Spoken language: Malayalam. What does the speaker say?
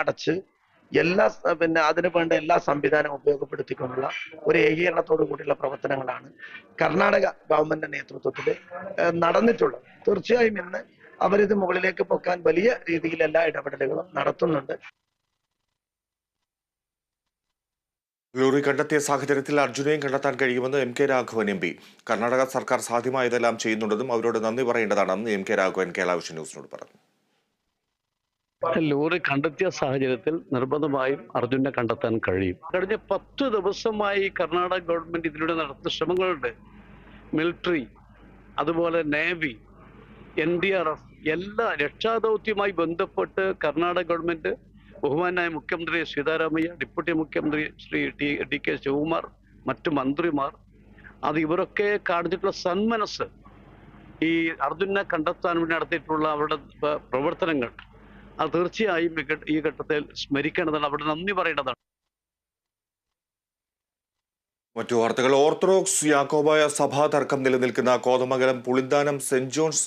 അടച്ച് എല്ലാ പിന്നെ അതിന് വേണ്ട എല്ലാ സംവിധാനവും ഉപയോഗപ്പെടുത്തിക്കൊണ്ടുള്ള ഒരു ഏകീകരണത്തോടു കൂടിയുള്ള പ്രവർത്തനങ്ങളാണ് കർണാടക ഗവൺമെന്റിന്റെ നേതൃത്വത്തിൽ നടന്നിട്ടുള്ളത്. തീർച്ചയായും ഇന്ന് അവരിത് മുകളിലേക്ക് പൊക്കാൻ വലിയ രീതിയിൽ എല്ലാ ഇടപെടലുകളും നടത്തുന്നുണ്ട്. ലോറി കണ്ടെത്തിയ സാഹചര്യത്തിൽ അർജുനെയും കണ്ടെത്താൻ കഴിയുമെന്ന് M K Raghavan M P. Karnataka സർക്കാർ സാധ്യമായതെല്ലാം ചെയ്യുന്നുണ്ടെന്നും അവരോട് നന്ദി പറയേണ്ടതാണെന്ന് എം കെ രാഘവൻ കേരള ന്യൂസിനോട് പറഞ്ഞു. ലോറി കണ്ടെത്തിയ സാഹചര്യത്തിൽ നിർബന്ധമായും അർജുനെ കണ്ടെത്താൻ കഴിയും. കഴിഞ്ഞ പത്ത് ദിവസമായി കർണാടക ഗവൺമെന്റ് ഇതിലൂടെ നടത്തുന്ന ശ്രമങ്ങളുണ്ട്. മിലിറ്ററി അതുപോലെ navy N D R F എല്ലാ രക്ഷാദൗത്യവുമായി ബന്ധപ്പെട്ട് കർണാടക ഗവൺമെന്റ് ബഹുമാനായ മുഖ്യമന്ത്രി സീതാരാമയ്യ ഡെപ്യൂട്ടി മുഖ്യമന്ത്രി Shri T D K Shivakumar മറ്റു മന്ത്രിമാർ അത് ഇവരൊക്കെ കാണിച്ചിട്ടുള്ള സന്മനസ് ഈ അർജുനെ കണ്ടെത്താൻ വേണ്ടി നടത്തിയിട്ടുള്ള അവരുടെ പ്രവർത്തനങ്ങൾ. അത് തീർച്ചയായും ഈ ഘട്ടത്തിൽ സ്മരിക്കേണ്ടതാണ് അവിടെ നന്ദി പറയേണ്ടതാണ്. മറ്റു വാർത്തകൾ. ഓർത്തഡോക്സ് യാക്കോബായ സഭാ തർക്കം നിലനിൽക്കുന്ന കോതമംഗലം പുളിന്താനം സെന്റ് ജോൺസ്